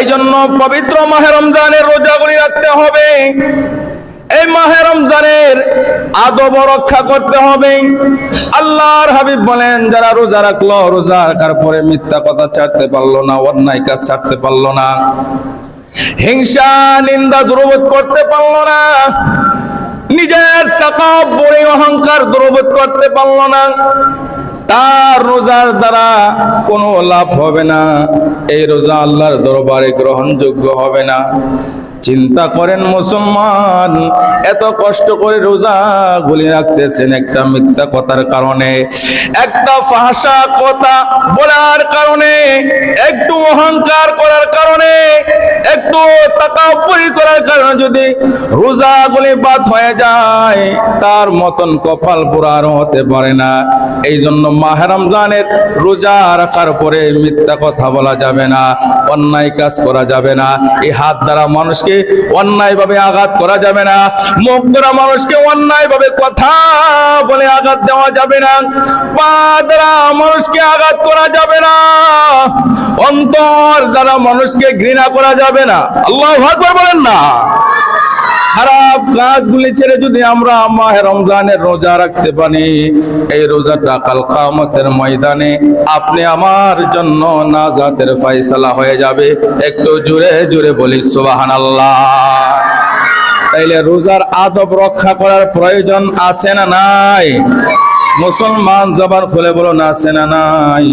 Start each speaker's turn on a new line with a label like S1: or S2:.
S1: এই জন্য পবিত্র মাহে রমজানের রোজাগুলি রাখতে হবে। এই মাহে রমজানের আদব রক্ষা করতে হবে। আল্লাহর হাবিব বলেন, যারা রোজা রাখল, রোজা রাখার পরে মিথ্যা কথা ছাড়তে পারল না, অন্যায় কাজ ছাড়তে পারল না। হিংসা, নিন্দা দুর্বোধ করতে পারল না। নিজের চাকা বড়ি অহংকার দুর্বোধ করতে পারল না। তার রোজার দ্বারা কোনো লাভ হবে না। এই রোজা আল্লাহর দরবারে গ্রহণযোগ্য হবে না। চিন্তা করেন মুসলমান, এত কষ্ট করে রোজা গুলি রাখতেছেন একটা মিথ্যা কথার কারণে, একটা ফাঁসা কথা বলার কারণে, একটু অহংকার করার কারণে একটু টাকা উপরি করার কারণে যদি রোজা গুলি বাদ হয়ে যায়, তার মতন কপাল পুরার হতে পারে না। এই জন্য মাহে রমজানের রোজা রাখার পরে মিথ্যা কথা বলা যাবে না, অন্যায় কাজ করা যাবে না। এই হাত দ্বারা মানুষকে অন্যায় ভাবে আঘাত করা যাবে না, মুখ দ্বারা মানুষকে অন্যায় ভাবে কথা বলে আঘাত দেওয়া যাবে না, পা দ্বারা মানুষকে আঘাত করা যাবে না। অন্তর দ্বারা মানুষকে ঘৃণা করা যাবে না। আল্লাহ আকবার বলেন না। খারাপ কাজগুলি ছেড়ে যদি আমরা মাহে রমজানের রোজা রাখতে পারি, এই রোজাটা কাল কামতের ময়দানে আপনি আমার জন্য নাজাতের ফয়সালা হয়ে যাবে। একটু জোরে জোরে বলি সুবাহান আল্লাহ তাইলে রোজার আদব রক্ষা করার প্রয়োজন আছে না নাই? মুসলমান জবান খুলে বলুন, আছে না নাই?